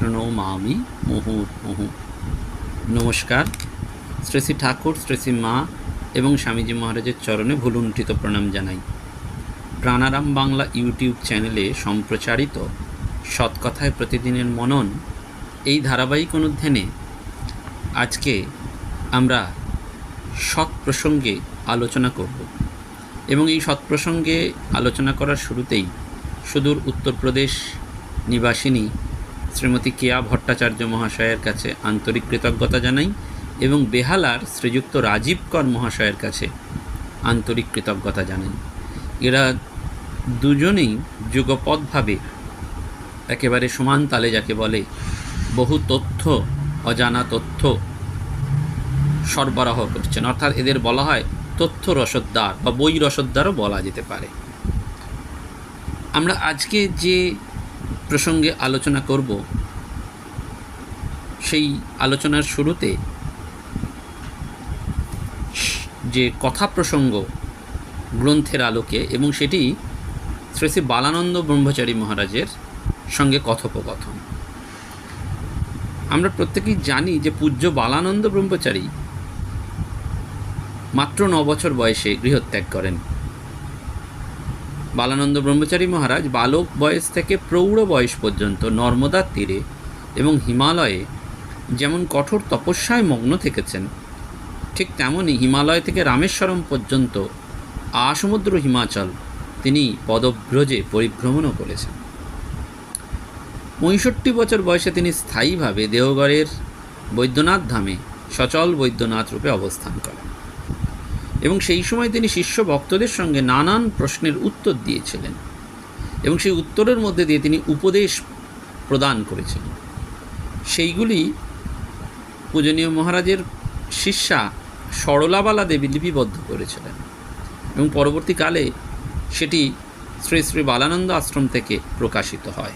প্রণমামি মুহুর্মুহু নমস্কার। শ্রী শ্রী ঠাকুর, শ্রী শ্রী মা এবং স্বামীজি মহারাজের চরণে ভুলুণ্ঠিত প্রণাম জানাই। প্রাণারাম বাংলা ইউটিউব চ্যানেলে সম্প্রচারিত সৎকথায় প্রতিদিনের মনন এই ধারাবাহিক অনুধ্যানে আজকে আমরা সৎ প্রসঙ্গে আলোচনা করব এবং এই সৎ প্রসঙ্গে আলোচনা করার শুরুতেই সুদূর উত্তরপ্রদেশ নিবাসিনী শ্রীমতী কেয়া ভট্টাচার্য মহাশয়ের কাছে আন্তরিক কৃতজ্ঞতা জানাই এবং বেহালার শ্রীযুক্ত রাজীব কর মহাশয়ের কাছে আন্তরিক কৃতজ্ঞতা জানাই। এরা দুজনেই যুগপদভাবে একেবারে সমান তালে যাকে বলে বহু তথ্য, অজানা তথ্য সরবরাহ করছেন। অর্থাৎ এদের বলা হয় তথ্য রসদ্দার বা বই রসদ্দারও বলা যেতে পারে। আমরা আজকে যে প্রসঙ্গে আলোচনা করব। সেই আলোচনার শুরুতে যে কথা প্রসঙ্গ গ্রন্থের আলোকে এবং সেটি শ্রী শ্রী বালানন্দ ব্রহ্মচারী মহারাজের সঙ্গে কথোপকথন। আমরা প্রত্যেকেই জানি যে পূজ্য বালানন্দ ব্রহ্মচারী মাত্র ন বছর বয়সে গৃহত্যাগ করেন। বালানন্দ ব্রহ্মচারী মহারাজ বালক বয়স থেকে প্রৌঢ় বয়স পর্যন্ত নর্মদার তীরে এবং হিমালয়ে যেমন কঠোর তপস্যায় মগ্ন থেকেছেন, ঠিক তেমনই হিমালয় থেকে রামেশ্বরম পর্যন্ত আসমুদ্র হিমাচল তিনি পদব্রজে পরিভ্রমণও করেছেন। পঁয়ষট্টি বছর বয়সে তিনি স্থায়ীভাবে দেওগড়ের বৈদ্যনাথ ধামে সচল বৈদ্যনাথ রূপে অবস্থান করেন। এবং সেই সময় তিনি শিষ্য ভক্তদের সঙ্গে নানান প্রশ্নের উত্তর দিয়েছিলেন এবং সেই উত্তরের মধ্যে দিয়ে তিনি উপদেশ প্রদান করেছিলেন। সেইগুলি পূজনীয় মহারাজের শিষ্যা সরলাবালা দেবী লিপিবদ্ধ করেছিলেন এবং পরবর্তীকালে সেটি শ্রী শ্রী বালানন্দ আশ্রম থেকে প্রকাশিত হয়।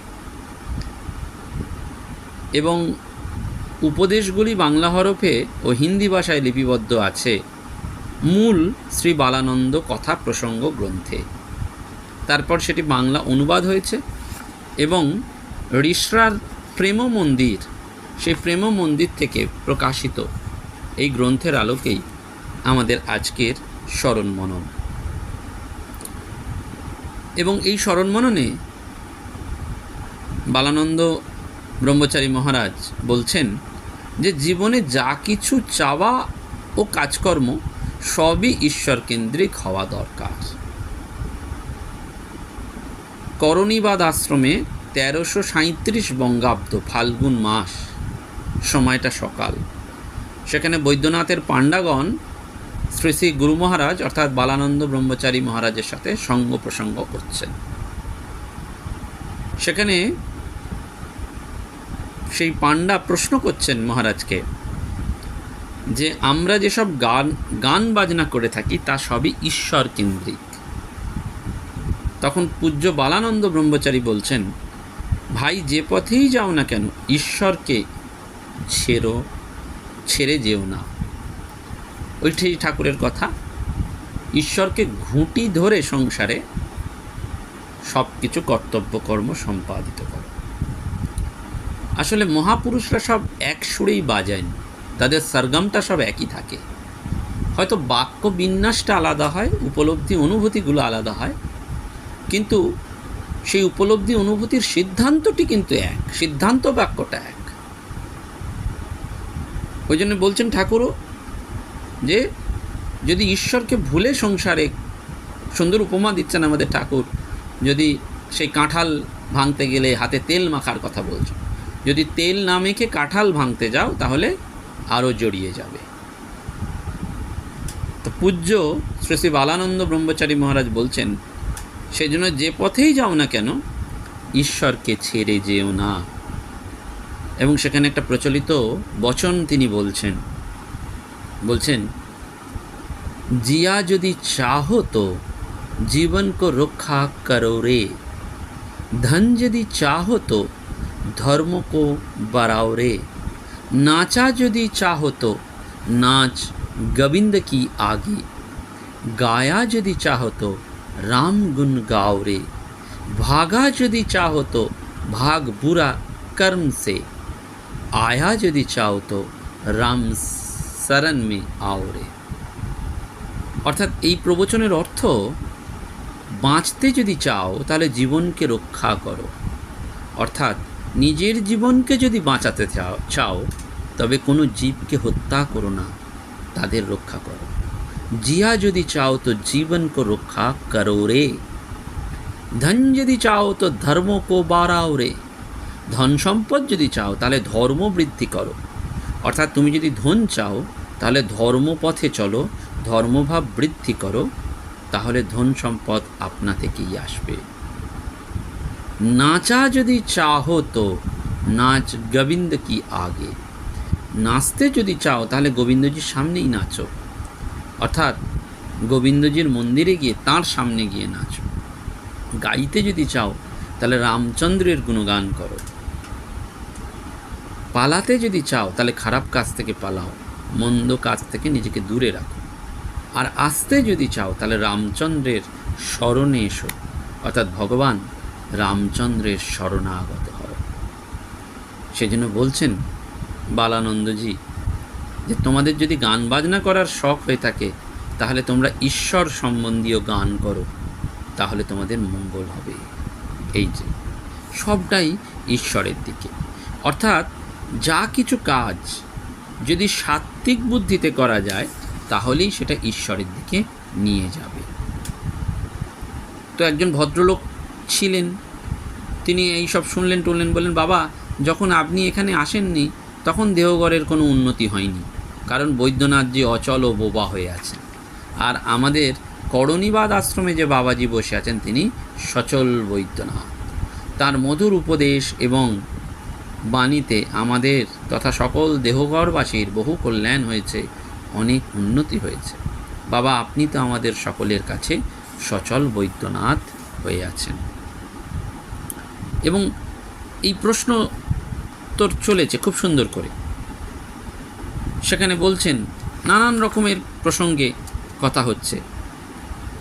এবং উপদেশগুলি বাংলা হরফে ও হিন্দি ভাষায় লিপিবদ্ধ আছে। মূল শ্রী বালানন্দ কথা প্রসঙ্গ গ্রন্থে। তারপর সেটি বাংলা অনুবাদ হয়েছে এবং ঋষরার প্রেম মন্দির সেই প্রেম মন্দির থেকে প্রকাশিত এই গ্রন্থের আলোকেই আমাদের আজকের স্মরণ মনন এবং এই স্মরণ মননে বালানন্দ ব্রহ্মচারী মহারাজ বলছেন যে জীবনে যা কিছু চাওয়া ও কাজকর্ম সবই ঈশ্বর কেন্দ্রিক হওয়া দরকার। করণীবাদ আশ্রমে তেরোশো সাঁত্রিশ বঙ্গাব্দ ফাল্গুন মাস, সময়টা সকাল। সেখানে বৈদ্যনাথের পাণ্ডাগণ শ্রী শ্রী গুরু মহারাজ অর্থাৎ বালানন্দ ব্রহ্মচারী মহারাজের সাথে সঙ্গ প্রসঙ্গ করছেন। সেখানে সেই পাণ্ডা প্রশ্ন করছেন মহারাজকে যে আমরা যেসব গান গান বাজনা করে থাকি, তা সবই ঈশ্বর কেন্দ্রিক। তখন পূজ্য বালানন্দ ব্রহ্মচারী বলছেন, ভাই, যে পথেই যাও না কেন, ঈশ্বরকে ছেড়ো, ছেড়ে যেও না। ওইটাই ঠাকুরের কথা। ঈশ্বরকে ঘুঁটি ধরে সংসারে সব কিছু কর্তব্য কর্ম সম্পাদিত করো। আসলে মহাপুরুষরা সব এক সুরেই বাজায় তাদের সরগমটা সব একই থাকে। হয়তো বাক্য বিন্যাসটা আলাদা হয়, উপলব্ধি অনুভূতিগুলো আলাদা হয়, কিন্তু সেই উপলব্ধি অনুভূতির সিদ্ধান্তটি কিন্তু এক, সিদ্ধান্ত বাক্যটা এক। ওই জন্য বলছেন ঠাকুরও যে, যদি ঈশ্বরকে ভুলে সংসারে সুন্দর উপমা দিচ্ছেন আমাদের ঠাকুর, যদি সেই কাঁঠাল ভাঙতে গেলে হাতে তেল মাখার কথা বলছো যদি তেল না মেখে কাঁঠাল ভাঙতে যাও, তাহলে আরও জড়িয়ে যাবে। তো পূজ্য শ্রী শ্রী বালানন্দ ব্রহ্মচারী মহারাজ বলছেন সেই জন্য যে পথেই যাও না কেন, ঈশ্বরকে ছেড়ে যেও না। এবং সেখানে একটা প্রচলিত বচন তিনি বলছেন। বলছেন, জিয়া যদি চাহো তো জীবন কো রক্ষা করো রে। ধন যদি চাহো তো ধর্ম কো বাড়াও রে। নাচা যদি চাহো তো নাচ গোবিন্দ কি आगे गाया यदि चाहो तो राम गुण गाओ रे भागा यदि चाहो तो भाग बुरा कर्म से आया यदि चाहो तो রাম শরণ মে আও রে অর্থাৎ এই প্রবচনের অর্থ বাঁচতে যদি চাও তাহলে জীবনকে রক্ষা করো অর্থাৎ নিজের জীবনকে যদি বাঁচাতে চাও চাও তবে কোনো জীবকে হত্যা করো না, তাদের রক্ষা করো। জিয়া যদি চাও তো জীবন কো রক্ষা করো রে। ধন যদি চাও তো ধর্ম কো বাড়াও রে। ধন সম্পদ যদি চাও তাহলে ধর্ম বৃদ্ধি করো। অর্থাৎ তুমি যদি ধন চাও তাহলে ধর্মপথে চলো, ধর্মভাব বৃদ্ধি করো, তাহলে ধন সম্পদ আপনা থেকেই আসবে। নাচা যদি চাহো তো নাচ গোবিন্দ কি আগে? নাচতে যদি চাও, তাহলে গোবিন্দজির সামনেই নাচো। অর্থাৎ গোবিন্দজির মন্দিরে গিয়ে তার সামনে গিয়ে নাচো। গাইতে যদি চাও, তাহলে রামচন্দ্রের গুণগান করো। পালাতে যদি চাও, তাহলে খারাপ কাজ থেকে পালাও, মন্দ কাজ থেকে নিজেকে দূরে রাখো। আর আসতে যদি চাও, তাহলে রামচন্দ্রের স্মরণে এসো, অর্থাৎ ভগবান রামচন্দ্রের শরণাগত হও। সেজন্য বলছেন বালানন্দজি, যে তোমাদের যদি গান বাজনা করার শখ হয়ে থাকে, তাহলে তোমরা ঈশ্বর সম্বন্ধীয় গান করো, তাহলে তোমাদের মঙ্গল হবে। এই যে, সবটাই ঈশ্বরের দিকে। অর্থাৎ যা কিছু কাজ যদি সাত্ত্বিক বুদ্ধিতে করা যায়, তাহলেই সেটা ঈশ্বরের দিকে নিয়ে যাবে। তো একজন ভদ্রলোক ছিলেন, তিনি এই সব শুনলেন, টুনলেন, বললেন, বাবা, যখন আপনি এখানে আসেননি তখন দেহগড়ের কোনো উন্নতি হয়নি, কারণ বৈদ্যনাথ যে অচল ও বোবা হয়ে আছে আর আমাদের করণীবাদ আশ্রমে যে বাবাজি বসে আছেন তিনি সচল বৈদ্যনাথ। তার মধুর উপদেশ এবং বাণীতে আমাদের তথা সকল দেহগড়বাসীর বহু কল্যাণ হয়েছে, অনেক উন্নতি হয়েছে। বাবা, আপনি তো আমাদের সকলের কাছে সচল বৈদ্যনাথ হয়ে আছেন। এবং এই প্রশ্ন উত্তর চলেছে খুব সুন্দর করে। সেখানে বলছেন, নানান রকমের প্রসঙ্গে কথা হচ্ছে।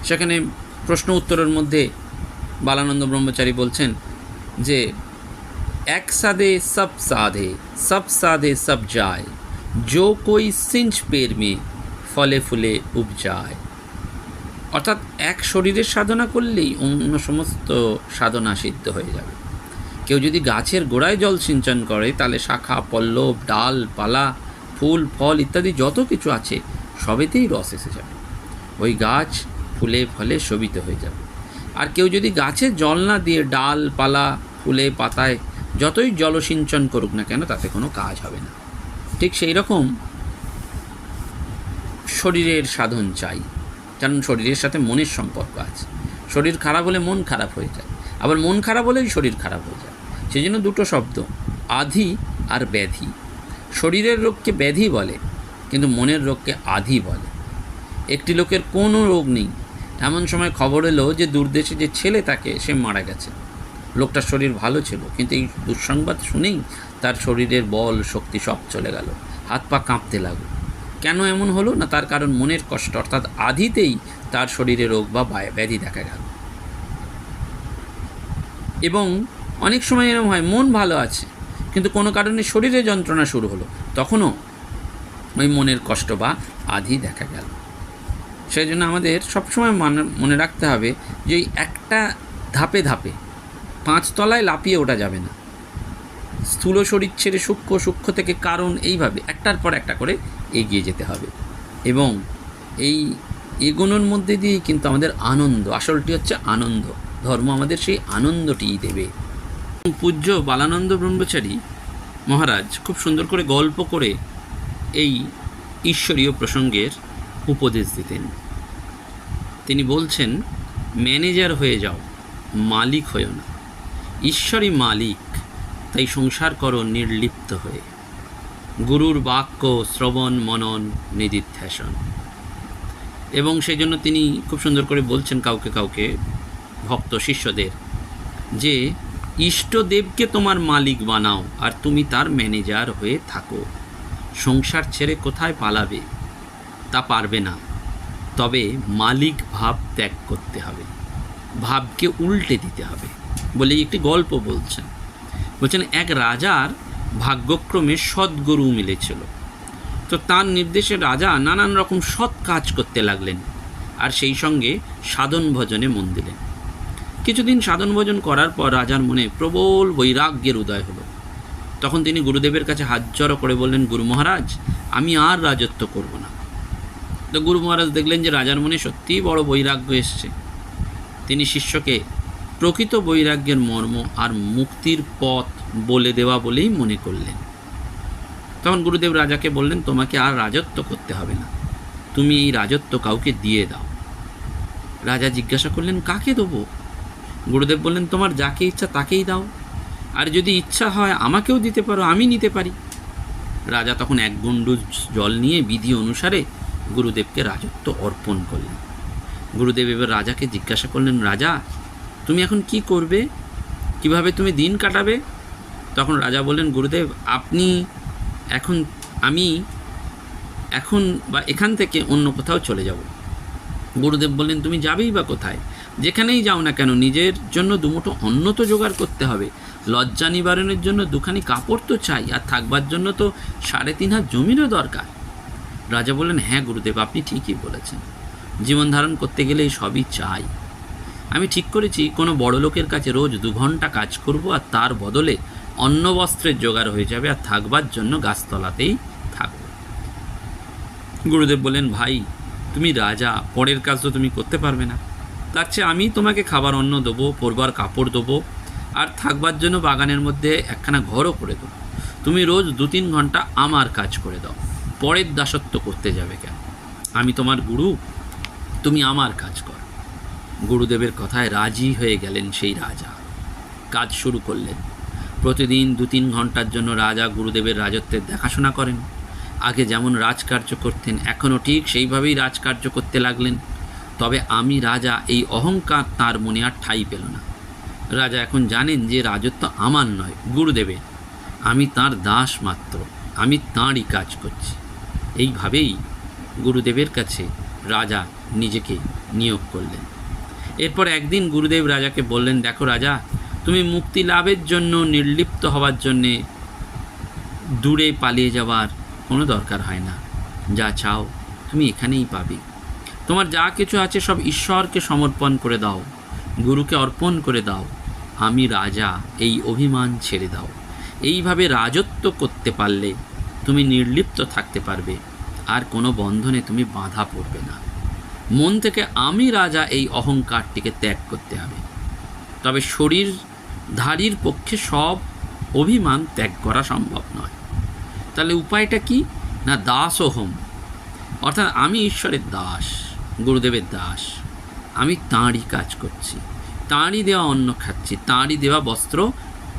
সেখানে প্রশ্ন উত্তরের মধ্যে বালানন্দ ব্রহ্মচারী বলছেন যে, এক সাদে সব সাধে সব সাধে সব যায়। জো কই সিঞ্চ পের মে ফলে ফুলে উপজায় অর্থাৎ এক শরীরের সাধনা করলেই অন্য সমস্ত সাধনা সিদ্ধ হয়ে যাবে। কেউ যদি গাছের গোড়ায় জল সিঞ্চন করে, তাহলে শাখা, পল্লব, ডাল, পালা, ফুল, ফল ইত্যাদি যত কিছু আছে, সবেতেই রস এসে যাবে। ওই গাছ ফুলে ফলে শোভিত হয়ে যাবে। আর কেউ যদি গাছে জল না দিয়ে ডাল, পালা, ফুলে, পাতায় যতই জলসিঞ্চন করুক না কেন, তাতে কোনো কাজ হবে না। ঠিক সেই রকম শরীরের সাধন চাই। কারণ শরীরের সাথে মনের সম্পর্ক আছে। শরীর খারাপ হলে মন খারাপ হয়ে যায়। আবার মন খারাপ হলেই শরীর খারাপ হয়ে যায়। সেই জন্য দুটো শব্দ, আধি আর ব্যাধি। শরীরের রোগকে ব্যাধি বলে, কিন্তু মনের রোগকে আধি বলে। একটি লোকের কোনো রোগ নেই। এমন সময় খবর এলো যে দূরদেশে যে ছেলে তাকে, সে মারা গেছে। লোকটার শরীর ভালো ছিল, কিন্তু এই দুঃসংবাদ শুনেই তার শরীরের বল, শক্তি সব চলে গেল। হাত পা কাঁপতে লাগল। কেন এমন হলো না তার কারণ মনের কষ্ট? অর্থাৎ আধিতেই তার শরীরে রোগ বা ব্যাধি দেখা গেল। এবং অনেক সময় এরকম হয়, মন ভালো আছে, কিন্তু কোনো কারণে শরীরে যন্ত্রণা শুরু হলো। তখনও ওই মনের কষ্ট বা আধি দেখা গেল। সেই জন্য আমাদের সবসময় মনে রাখতে হবে যে ওই একটা ধাপে ধাপে পাঁচতলায় লাপিয়ে ওঠা যাবে না। স্থূল শরীর ছেড়ে সূক্ষ্ম সূক্ষ্ম থেকে কারণ এইভাবে একটার পর একটা করে এগিয়ে যেতে হবে। এবং এই এগোনোর মধ্যে দিয়েই কিন্তু আমাদের আনন্দ, আসলটি হচ্ছে আনন্দ। ধর্ম আমাদের সেই আনন্দটিই দেবে। পূজ্য বালানন্দ ব্রহ্মচারী মহারাজ খুব সুন্দর করে গল্প করে এই ঈশ্বরীয় প্রসঙ্গের উপদেশ দিতেন। তিনি বলছেন, ম্যানেজার হয়ে যাও, মালিক হয়েও না। ঈশ্বরই মালিক, তাই সংসার করো নির্লিপ্ত হয়ে। গুরুর বাক্য শ্রবণ, মনন, নিদিধ্যাসন। এবং সেই জন্য তিনি খুব সুন্দর করে বলছেন কাউকে কাউকে, ভক্ত, শিষ্যদের, যে ইষ্টদেবকে তোমার মালিক বানাও আর তুমি তার ম্যানেজার হয়ে থাকো। সংসার ছেড়ে কোথায় পালাবে তা পারবে না। তবে মালিক ভাব ত্যাগ করতে হবে। ভাবকে উল্টে দিতে হবে বলে একটি গল্প বলছেন। বলছেন, এক রাজার ভাগ্যক্রমে সদ্গুরু মিলেছিল। তো তার নির্দেশে রাজা নানান রকম সৎ কাজ করতে লাগলেন আর সেই সঙ্গে সাধন ভজনে মন দিলেন। কিছুদিন সাধন ভোজন করার পর রাজার মনে প্রবল বৈরাগ্যের উদয় হলো। তখন তিনি গুরুদেবের কাছে হাত জড়ো করে বললেন, গুরু মহারাজ, আমি আর রাজত্ব করব না। তো গুরু মহারাজ দেখলেন যে রাজার মনে সত্যিই বড় বৈরাগ্য এসছে। তিনি শিষ্যকে প্রকৃত বৈরাগ্যের মর্ম আর মুক্তির পথ বলে দেওয়া বলেই মনে করলেন। তখন গুরুদেব রাজাকে বললেন, তোমাকে আর রাজত্ব করতে হবে না। তুমি এই রাজত্ব কাউকে দিয়ে দাও। রাজা জিজ্ঞাসা করলেন, কাকে দেবো? গুরুদেব বললেন, তোমার যাকে ইচ্ছা তাকেই দাও। আর যদি ইচ্ছা হয়, আমাকেও দিতে পারো, আমি নিতে পারি। রাজা তখন এক গন্ডু জল নিয়ে বিধি অনুসারে গুরুদেবকে রাজত্ব অর্পণ করলেন। গুরুদেব এবার রাজাকে জিজ্ঞাসা করলেন, রাজা, তুমি এখন কি করবে? কীভাবে তুমি দিন কাটাবে? তখন রাজা বললেন, গুরুদেব, আপনি এখন, আমি এখন বা এখান থেকে অন্য কোথাও চলে যাব। গুরুদেব বললেন, তুমি যাবেই বা কোথায়? যেখানেই যাও না কেন, নিজের জন্য দুমুঠো অন্ন তো জোগাড় করতে হবে। লজ্জা নিবারণের জন্য দুখানি কাপড় তো চাই, আর থাকবার জন্য তো সাড়ে তিন হাত জমিরও দরকার। রাজা বললেন হ্যাঁ গুরুদেব, আপনি ঠিকই বলেছেন। জীবন ধারণ করতে গেলে সবই চাই। আমি ঠিক করেছি, কোনো বড় লোকের কাছে রোজ দু ঘণ্টা কাজ করব, আর তার বদলে অন্ন বস্ত্রের জোগাড় হয়ে যাবে, আর থাকবার জন্য গাছতলাতেই থাকব। গুরুদেব বললেন, ভাই, তুমি রাজা, পরের কাজ তো তুমি করতে পারবে না। তার চেয়ে আমি তোমাকে খাবার অন্ন দেবো, পরবার কাপড় দেবো, আর থাকবার জন্য বাগানের মধ্যে একখানা ঘরও করে দেবো। তুমি রোজ দু তিন ঘণ্টা আমার কাজ করে দাও, পরের দাসত্ব করতে যাবে কেন? আমি তোমার গুরু, তুমি আমার কাজ কর। গুরুদেবের কথায় রাজি হয়ে গেলেন সেই রাজা। কাজ শুরু করলেন। প্রতিদিন দু তিন ঘণ্টার জন্য রাজা গুরুদেবের রাজত্বের দেখাশোনা করেন। আগে যেমন রাজকার্য করতেন এখনও ঠিক সেইভাবেই রাজকার্য করতে লাগলেন। তবে আমি রাজা, এই অহংকার তার মনে আর ঠাঁই পেল না। রাজা এখন জানেন যে রাজত্ব আমার নয়, গুরুদেবের। আমি তার দাস মাত্র, আমি তাঁরই কাজ করছি। এইভাবেই গুরুদেবের কাছে রাজা নিজেকে নিয়োগ করলেন। এরপর একদিন গুরুদেব রাজাকে বললেন, দেখো রাজা, তুমি মুক্তি লাভের জন্য নির্লিপ্ত হওয়ার জন্যে দূরে পালিয়ে যাওয়ার কোনো দরকার হয় না। যা চাও তুমি এখানেই পাবে। তোমার যা কিছু আছে সব ঈশ্বরকে সমর্পণ করে দাও, গুরুকে অর্পণ করে দাও, আমি রাজা, এই অভিমান ছেড়ে দাও। এইভাবে রাজত্ব করতে পারলে তুমি নির্লিপ্ত থাকতে পারবে, আর কোনো বন্ধনে তুমি বাধা পড়বে না। মন থেকে আমি রাজা, এই অহংকারটিকে ত্যাগ করতে হবে। তবে শরীর ধারীর পক্ষে সব অভিমান ত্যাগ করা সম্ভব নয়। তাহলে উপায়টা কি? না দাস হোম। অর্থাৎ আমি ঈশ্বরের দাস। গুরুদেবের দাস। আমি তাঁরই কাজ করছি। তাঁরই দেওয়া অন্ন খাচ্ছি, তাঁরই দেওয়া বস্ত্র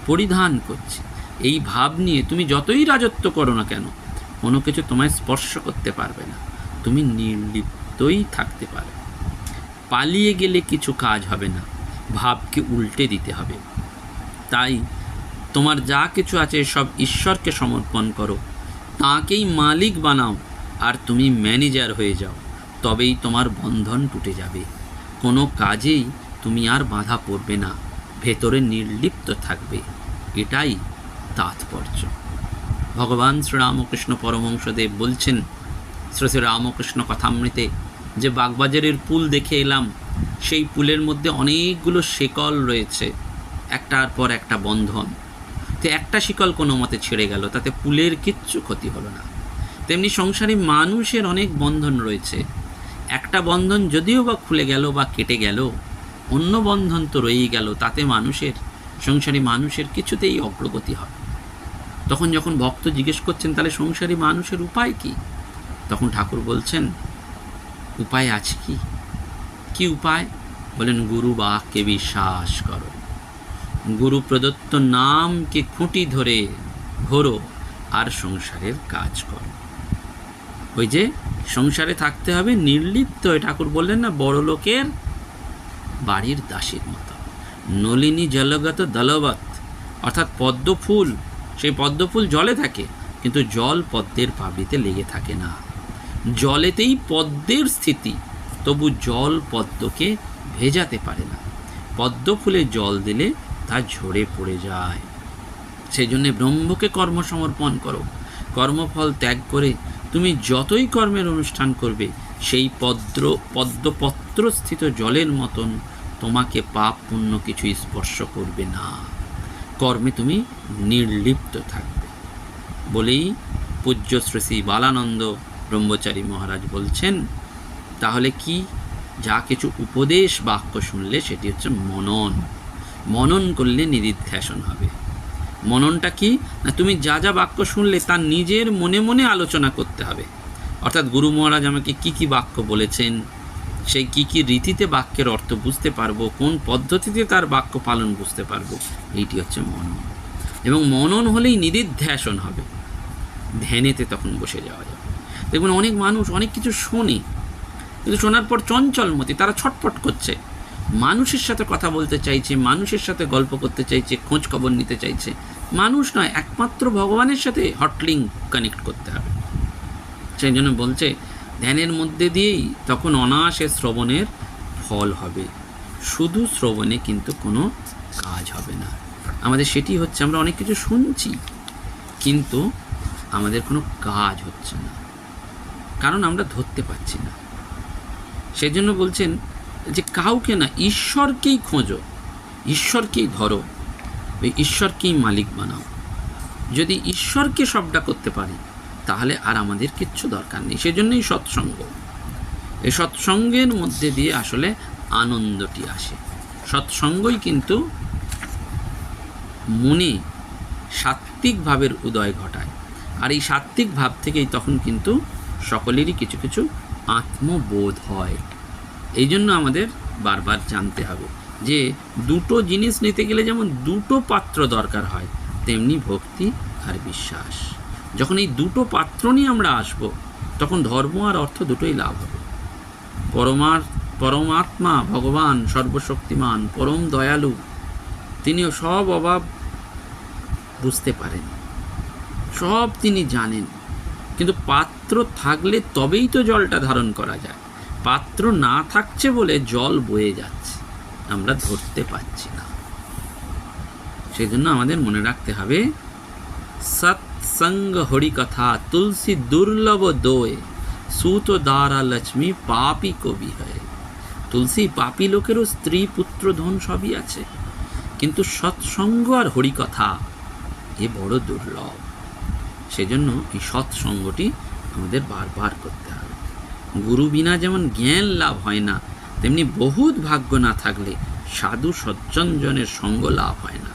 পরিধান করছি। এই ভাব নিয়ে তুমি যতই রাজত্ব করো না কেন, কোনো কিছু তোমায় স্পর্শ করতে পারবে না। তুমি নির্লিপ্তই থাকতে পারবে পালিয়ে গেলে কিছু কাজ হবে না, ভাবকে উল্টে দিতে হবে। তাই তোমার যা কিছু আছে সব ঈশ্বরকে সমর্পণ করো। তাকেই মালিক বানাও আর তুমি ম্যানেজার হয়ে যাও। তবেই তোমার বন্ধন টুটে যাবে। কোনো কাজেই তুমি আর বাধা পড়বে না, ভেতরে নির্লিপ্ত থাকবে। এটাই তাৎপর্য। ভগবান শ্রীরামকৃষ্ণ পরমংশদেব বলছেন, শ্রী শ্রী রামকৃষ্ণ কথামৃতে, যে বাগবাজারের পুল দেখে এলাম, সেই পুলের মধ্যে অনেকগুলো শিকল রয়েছে, একটার পর একটা বন্ধন। তো একটা শিকল কোনো মতে ছেড়ে গেল, তাতে পুলের কিচ্ছু ক্ষতি হলো না। তেমনি সংসারে মানুষের অনেক বন্ধন রয়েছে একটা বন্ধন যদিও বা খুলে গেল বা কেটে গেল, অন্য বন্ধন তো রয়েই গেল, তাতে মানুষের, সংসারী মানুষের কিছুতেই অগ্রগতি হবে। তখন যখন ভক্ত জিজ্ঞেস করছেন, তাহলে সংসারী মানুষের উপায় কি? তখন ঠাকুর বলছেন, উপায় আছে কি? কি উপায়? বলেন, গুরু বাক্যে বিশ্বাস করো। গুরু প্রদত্ত নামকে খুঁটি ধরে ঘোরো আর সংসারের কাজ করো। ওই যে সংসারে থাকতে হবে নির্লিপ্ত। ঠাকুর বললেন না, বড় লোকের বাড়ির দাসীর মতো। নলিনী জলগত দলবত অর্থাৎ পদ্ম ফুল, সেই পদ্ম ফুল জলে থাকে, কিন্তু জল পদ্মের পাবড়িতে লেগে থাকে না। জলেতেই পদ্মের স্থিতি, তবু জল পদ্মকে ভেজাতে পারে না। পদ্ম ফুলে জল দিলে তা ঝরে পড়ে যায়। সেই জন্যে ব্রহ্মকে কর্ম সমর্পণ করো। কর্মফল ত্যাগ করে তুমি যতই কর্মের অনুষ্ঠান করবে, সেই পদ্র পদ্মপত্র স্থিত জলের মতন তোমাকে পাপ পুণ্য কিছু স্পর্শ করবে না। কর্মে তুমি নির্লিপ্ত থাকবে। বলেই পূজ্য শ্রী বালানন্দ ব্রহ্মচারী মহারাজ বলছেন, তাহলে কি যা কিছু উপদেশ বাক্য শুনলে সেটি হচ্ছে মনন। মনন করলে নিদিধ্যাসন হবে। মননটা কি? না, তুমি যা যা বাক্য শুনলে তার নিজের মনে মনে আলোচনা করতে হবে। অর্থাৎ গুরু মহারাজ আমাকে কি কি বাক্য বলেছেন, সেই কি কি রীতিতে বাক্যের অর্থ বুঝতে পারব, কোন পদ্ধতিতে তার বাক্য পালন বুঝতে পারব, এইটি হচ্ছে মনন। এবং মনন হলেই নিদিধ্যাসন হবে। ধ্যানেতে তখন বসে যাওয়া যাবে। দেখুন অনেক মানুষ অনেক কিছু শোনে, কিন্তু শোনার পর চঞ্চলমতি, তারা ছটফট করছে। মানুষের সাথে কথা বলতে চাইছে, মানুষের সাথে গল্প করতে চাইছে, খোঁজ খবর নিতে চাইছে। মানুষ নয়, একমাত্র ভগবানের সাথে হটলিং কানেক্ট করতে হবে। সেই জন্য বলছে, ধ্যানের মধ্যে দিয়েই তখন অনায়াসে শ্রবণের ফল হবে। শুধু শ্রবণে কিন্তু কোনো কাজ হবে না। আমাদের সেটি হচ্ছে, আমরা অনেক কিছু শুনছি, কিন্তু আমাদের কোনো কাজ হচ্ছে না। কারণ আমরা ধরতে পারছি না। সেই জন্য বলছেন যে কাউকে না, ঈশ্বরকেই খোঁজো, ঈশ্বরকেই ধরো, ওই ঈশ্বরকেই মালিক বানাও। যদি ঈশ্বরকে সবটা করতে পারি, তাহলে আর আমাদের কিচ্ছু দরকার নেই। সেজন্যই সৎসঙ্গ। এই সৎসঙ্গের মধ্যে দিয়ে আসলে আনন্দটি আসে। সৎসঙ্গই কিন্তু মনে সাত্ত্বিক ভাবের উদয় ঘটায়। আর এই সাত্ত্বিক ভাব থেকেই তখন কিন্তু সকলেরই কিছু কিছু আত্মবোধ হয়। এই জন্য আমাদের বারবার জানতে হবে যে দুটো জিনিস নিতে গেলে যেমন দুটো পাত্র দরকার হয়, তেমনি ভক্তি আর বিশ্বাস। যখন এই দুটো পাত্র নিয়ে আমরা আসব, তখন ধর্ম আর অর্থ দুটোই লাভ হবে। পরমার, পরমাত্মা, ভগবান, সর্বশক্তিমান, পরম দয়ালু, তিনিও সব অভাব বুঝতে পারেন। সব তিনি জানেন। কিন্তু পাত্র থাকলে তবেই তো জলটা ধারণ করা যায়। পাত্র না থাকছে বলে জল বয়ে যাচ্ছে। আমরা ধরতে পারছি না। সেই জন্য আমাদের মনে রাখতে হবে, সৎসঙ্গ হরি কথা তুলসী দুর্লভ দোয়, সুত দ্বারা লক্ষ্মী পাপি কবি হয়। তুলসী পাপি লোকেরও স্ত্রী পুত্র ধন সবই আছে, কিন্তু সৎসঙ্গ আর হরিকথা এ বড় দুর্লভ। সেজন্য এই সৎসঙ্গটি আমাদের বারবার করতে হবে। গুরু বিনা যেমন জ্ঞান লাভ হয় না, তেমনি বহুত ভাগ্য না থাকলে সাধু সজ্জনজনের সঙ্গ লাভ হয় না।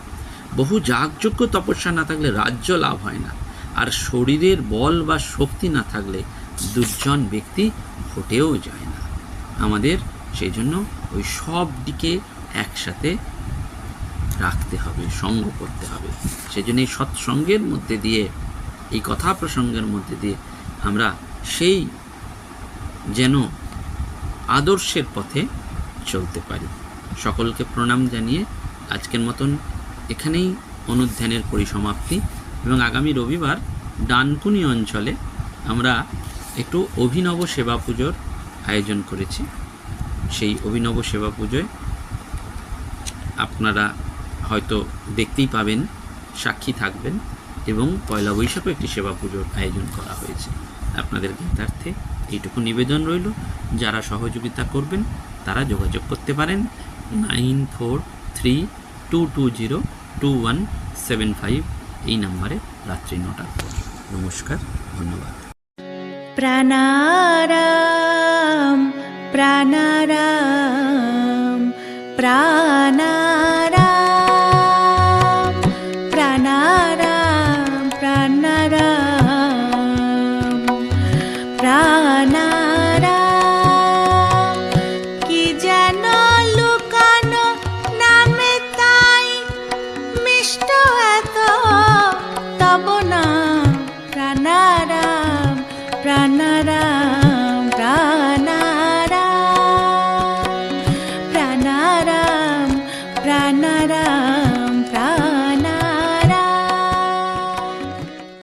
বহু যাগযোগ্য তপস্যা না থাকলে রাজ্য লাভ হয় না। আর শরীরের বল বা শক্তি না থাকলে দুর্জন ব্যক্তি ফুটেও যায় না। আমাদের সেই জন্য ওই সব দিকে একসাথে রাখতে হবে, সঙ্গ করতে হবে। সেই জন্য এই সৎসঙ্গের মধ্যে দিয়ে, এই কথা প্রসঙ্গের মধ্যে দিয়ে আমরা সেই যেন আদর্শের পথে চলতে পারি। সকলকে প্রণাম জানিয়ে আজকের মতন এখানেই অনুধ্যানের পরিসমাপ্তি এবং আগামী রবিবার ডানকুনি অঞ্চলে আমরা একটু অভিনব সেবা পুজোর আয়োজন করেছি। সেই অভিনব সেবা পুজোয় আপনারা হয়তো দেখতেই পাবেন, সাক্ষী থাকবেন এবং পয়লা বৈশাখও একটি সেবা পুজোর আয়োজন করা হয়েছে। আপনাদের জ্ঞাতার্থে এইটুকু নিবেদন রইল। যারা সহযোগিতা করবেন, তারা যোগাযোগ করতে পারেন nine four three two two zero two one seven five এই নাম্বারে রাত্রি নটার পর। নমস্কার, ধন্যবাদ। প্রাণারাম প্রাণারাম প্রাণারাম।